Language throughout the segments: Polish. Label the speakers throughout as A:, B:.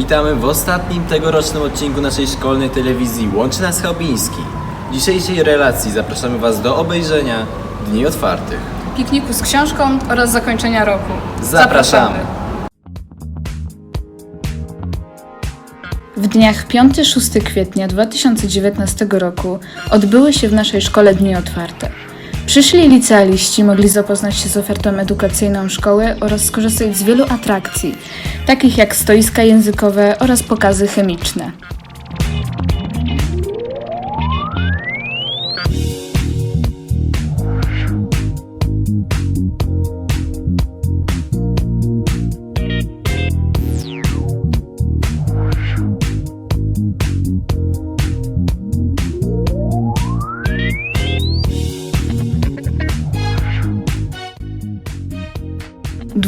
A: Witamy w ostatnim tegorocznym odcinku naszej szkolnej telewizji Łączy Nas Chabiński. W dzisiejszej relacji zapraszamy Was do obejrzenia Dni Otwartych.
B: pikniku z książką oraz zakończenia roku.
A: Zapraszamy.
B: W dniach 5-6 kwietnia 2019 roku odbyły się w naszej szkole Dni Otwarte. Przyszli licealiści mogli zapoznać się z ofertą edukacyjną szkoły oraz skorzystać z wielu atrakcji, takich jak stoiska językowe oraz pokazy chemiczne.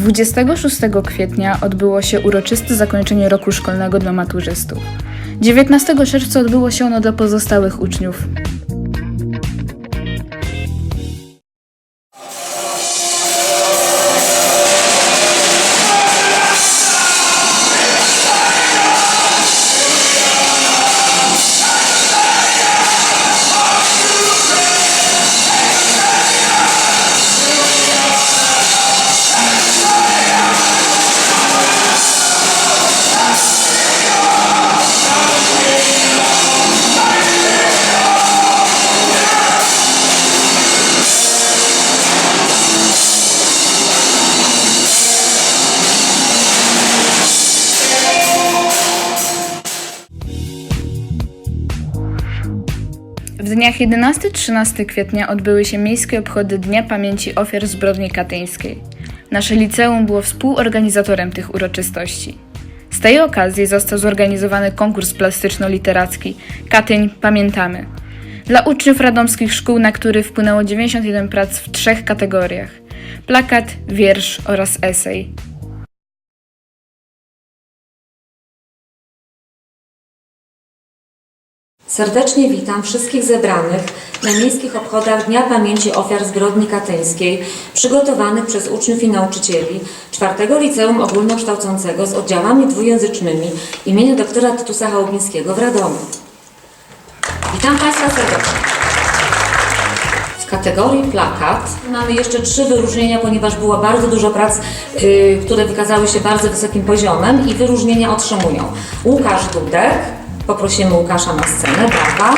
B: 26 kwietnia odbyło się uroczyste zakończenie roku szkolnego dla maturzystów. 19 czerwca odbyło się ono dla pozostałych uczniów. W dniach 11-13 kwietnia odbyły się miejskie obchody Dnia Pamięci Ofiar Zbrodni Katyńskiej. Nasze liceum było współorganizatorem tych uroczystości. Z tej okazji został zorganizowany konkurs plastyczno-literacki Katyń Pamiętamy dla uczniów radomskich szkół, na który wpłynęło 91 prac w trzech kategoriach: plakat, wiersz oraz esej.
C: Serdecznie witam wszystkich zebranych na miejskich obchodach Dnia Pamięci Ofiar Zbrodni Katyńskiej przygotowanych przez uczniów i nauczycieli czwartego Liceum Ogólnokształcącego z oddziałami dwujęzycznymi imienia doktora Tytusa Chałubińskiego w Radomiu. Witam Państwa serdecznie. W kategorii plakat mamy jeszcze trzy wyróżnienia, ponieważ było bardzo dużo prac, y, które wykazały się bardzo wysokim poziomem i wyróżnienia otrzymują Łukasz Dudek, poprosimy Łukasza na scenę, brawa.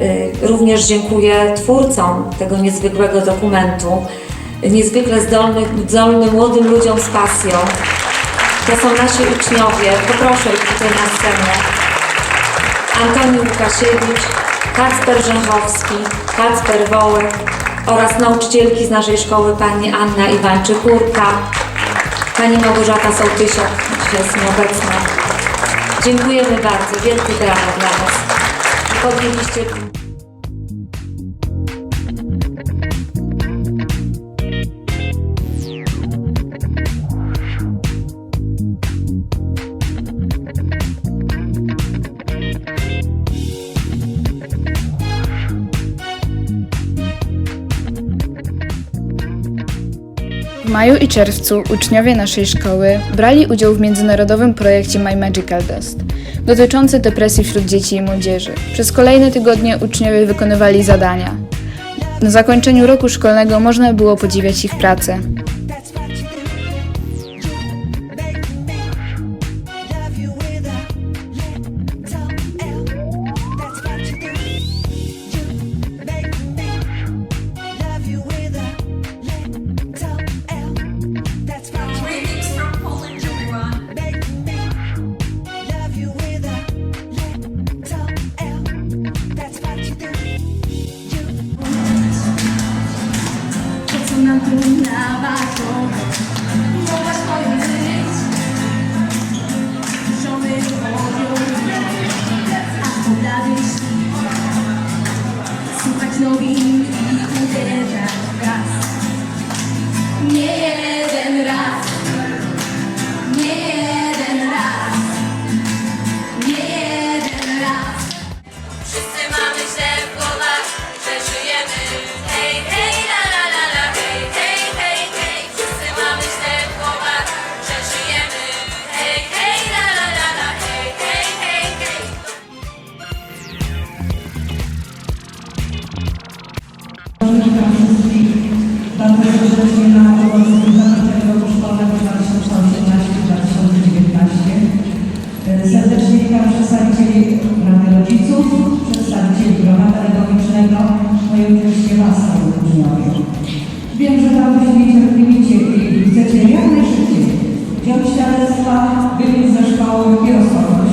C: Y, Również dziękuję twórcom tego niezwykłego dokumentu, niezwykle zdolnych, zdolnym młodym ludziom z pasją. To są nasi uczniowie, poproszę ich tutaj na scenę. Antoni Łukasiewicz, Kacper Rzęchowski, Kacper Wołek oraz nauczycielki z naszej szkoły pani Anna Iwańczyk-Kurka, pani Małgorzata Sołtysiak, jest nieobecna. Dziękujemy bardzo, wielkie brawo dla Was. Podjęliście
B: W maju i czerwcu uczniowie naszej szkoły brali udział w międzynarodowym projekcie My Magical Dust, dotyczący depresji wśród dzieci i młodzieży. Przez kolejne tygodnie uczniowie wykonywali zadania. Na zakończeniu roku szkolnego można było podziwiać ich pracę.
D: mam tu na
E: balkon Mogłaś Na 2018-2019. E, serdecznie witam przedstawicieli Rady Rodziców, przedstawicieli Grona Pedagogicznego, no i oczywiście Was, uczniowie. Wiem, że bardzo się niecierpliwicie i chcecie jak najszybciej wziąć świadectwa, wyjść ze szkoły i rozpocząć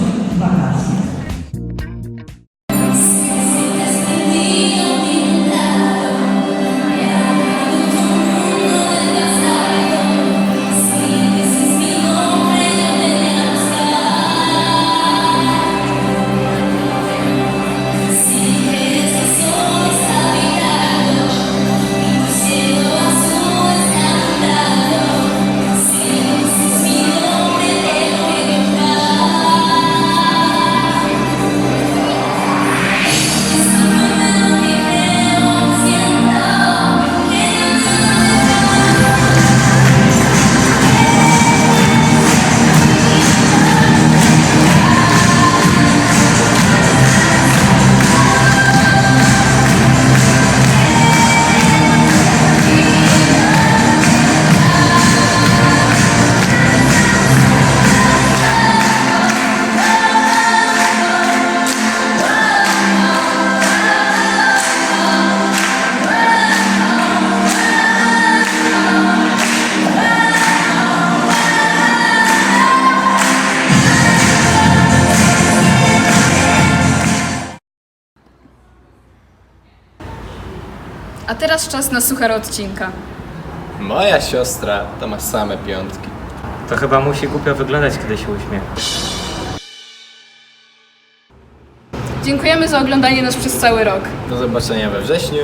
B: A teraz czas na suchar odcinka.
A: Moja siostra to ma same piątki.
F: To chyba musi głupio wyglądać, kiedy się uśmiecha.
B: Dziękujemy za oglądanie nas przez cały rok.
A: Do zobaczenia we wrześniu.